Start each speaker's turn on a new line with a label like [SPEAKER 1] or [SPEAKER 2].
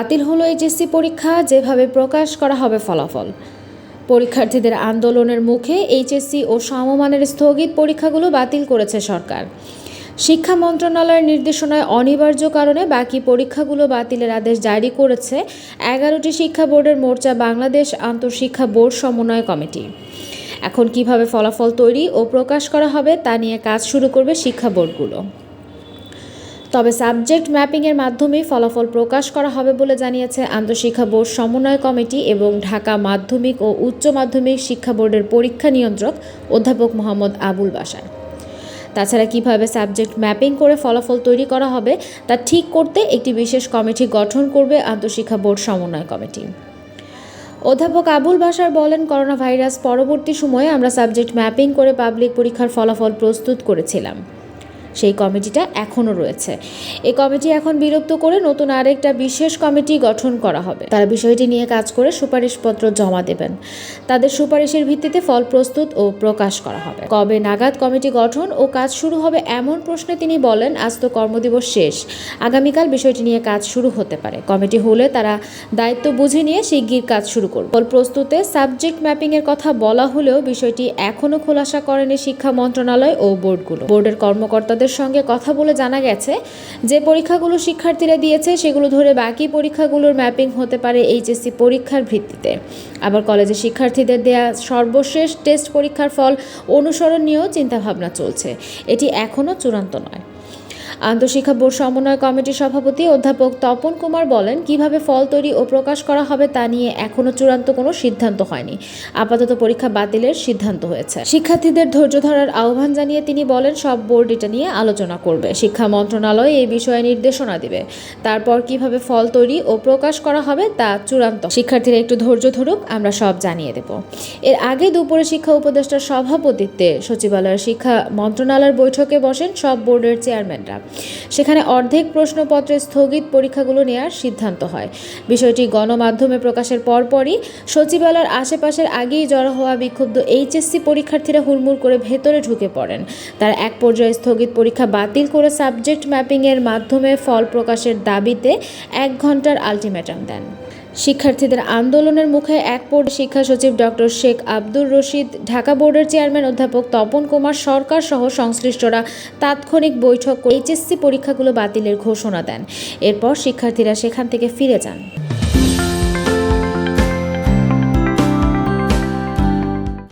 [SPEAKER 1] বাতিল হলো এইচএসসি পরীক্ষা, যেভাবে প্রকাশ করা হবে ফলাফল। পরীক্ষার্থীদের আন্দোলনের মুখে এইচএসসি ও সমমানের স্থগিত পরীক্ষাগুলো বাতিল করেছে সরকার। শিক্ষা মন্ত্রণালয়ের নির্দেশনায় অনিবার্য কারণে বাকি পরীক্ষাগুলো বাতিলের আদেশ জারি করেছে এগারোটি শিক্ষা বোর্ডের মোর্চা বাংলাদেশ আন্তঃশিক্ষা বোর্ড সমন্বয় কমিটি। এখন কীভাবে ফলাফল তৈরি ও প্রকাশ করা হবে তা নিয়ে কাজ শুরু করবে শিক্ষা বোর্ডগুলো। তবে সাবজেক্ট ম্যাপিংয়ের মাধ্যমেই ফলাফল প্রকাশ করা হবে বলে জানিয়েছে আন্তঃশিক্ষা বোর্ড সমন্বয় কমিটি এবং ঢাকা মাধ্যমিক ও উচ্চ মাধ্যমিক শিক্ষা বোর্ডের পরীক্ষা নিয়ন্ত্রক অধ্যাপক মোহাম্মদ আবুল বাসার তাছাড়া কীভাবে সাবজেক্ট ম্যাপিং করে ফলাফল তৈরি করা হবে তা ঠিক করতে একটি বিশেষ কমিটি গঠন করবে আন্তঃশিক্ষা বোর্ড সমন্বয় কমিটি। অধ্যাপক আবুল বাসার বলেন করোনা ভাইরাস পরবর্তী সময়ে আমরা সাবজেক্ট ম্যাপিং করে পাবলিক পরীক্ষার ফলাফল প্রস্তুত করেছিলাম। সেই কমিটিটা এখনও রয়েছে। এই কমিটি এখন বিলুপ্ত করে নতুন আরেকটা বিশেষ কমিটি গঠন করা হবে। তারা বিষয়টি নিয়ে কাজ করে সুপারিশপত্র জমা দেবেন। তাদের সুপারিশের ভিত্তিতে ফল প্রস্তুত ও প্রকাশ করা হবে। কবে নাগাদ কমিটি গঠন ও কাজ শুরু হবে এমন প্রশ্নে তিনি বলেন, আজ তো কর্মদিবস শেষ। আগামীকাল বিষয়টি নিয়ে কাজ শুরু হতে পারে। কমিটি হলে তারা দায়িত্ব বুঝে নিয়ে শিগগির কাজ শুরু করবে। ফল প্রস্তুতে সাবজেক্ট ম্যাপিং এর কথা বলা হলেও বিষয়টি এখনও খোলাসা করেনি শিক্ষা মন্ত্রণালয় ও বোর্ডগুলো। বোর্ডের কর্মকর্তাদের সঙ্গে কথা বলে জানা গেছে যে পরীক্ষাগুলো শিক্ষার্থীরা দিয়েছে, সেগুলো ধরে বাকি পরীক্ষাগুলোর ম্যাপিং হতে পারে এইচএসসি পরীক্ষার ভিত্তিতে। আবার কলেজে শিক্ষার্থীদের দেয়া সর্বশেষ টেস্ট পরীক্ষার ফল অনুসরণ নিয়েও চিন্তাভাবনা চলছে। এটি এখনও চূড়ান্ত নয়। আন্তঃশিক্ষা বোর্ড সমন্বয় কমিটির সভাপতি অধ্যাপক তপন কুমার বলেন, কীভাবে ফল তৈরি ও প্রকাশ করা হবে তা নিয়ে এখনও চূড়ান্ত কোনো সিদ্ধান্ত হয়নি। আপাতত পরীক্ষা বাতিলের সিদ্ধান্ত হয়েছে। শিক্ষার্থীদের ধৈর্য ধরার আহ্বান জানিয়ে তিনি বলেন, সব বোর্ড এটা নিয়ে আলোচনা করবে। শিক্ষা মন্ত্রণালয় এই বিষয়ে নির্দেশনা দিবে। তারপর কীভাবে ফল তৈরি ও প্রকাশ করা হবে তা চূড়ান্ত। শিক্ষার্থীরা একটু ধৈর্য ধরুক, আমরা সব জানিয়ে দেব। এর আগে দুপুরে শিক্ষা উপদেষ্টার সভাপতিত্বে সচিবালয়ের শিক্ষা মন্ত্রণালয়ের বৈঠকে বসেন সব বোর্ডের চেয়ারম্যানরা। সেখানে অর্ধেক প্রশ্নপত্রে স্থগিত পরীক্ষাগুলো নেওয়ার সিদ্ধান্ত হয়। বিষয়টি গণমাধ্যমে প্রকাশের পরপরই সচিবালয়ের আশেপাশের আগেই জড়ো হওয়া বিক্ষুব্ধ এইচএসসি পরীক্ষার্থীরা হুড়মুড় করে ভেতরে ঢুকে পড়েন। তারা এক পর্যায়ে স্থগিত পরীক্ষা বাতিল করে সাবজেক্ট ম্যাপিংয়ের মাধ্যমে ফল প্রকাশের দাবিতে এক ঘণ্টার আলটিমেটাম দেন। শিক্ষার্থীদের আন্দোলনের মুখে এক পর্যায়ে শিক্ষা সচিব ডক্টর শেখ আব্দুর রশিদ, ঢাকা বোর্ডের চেয়ারম্যান অধ্যাপক তপন কুমার, সরকার সহ সংশ্লিষ্টরা তাৎক্ষণিক বৈঠক এইচএসসি পরীক্ষাগুলো বাতিলের ঘোষণা দেন। এরপর শিক্ষার্থীরা সেখান থেকে ফিরে যান।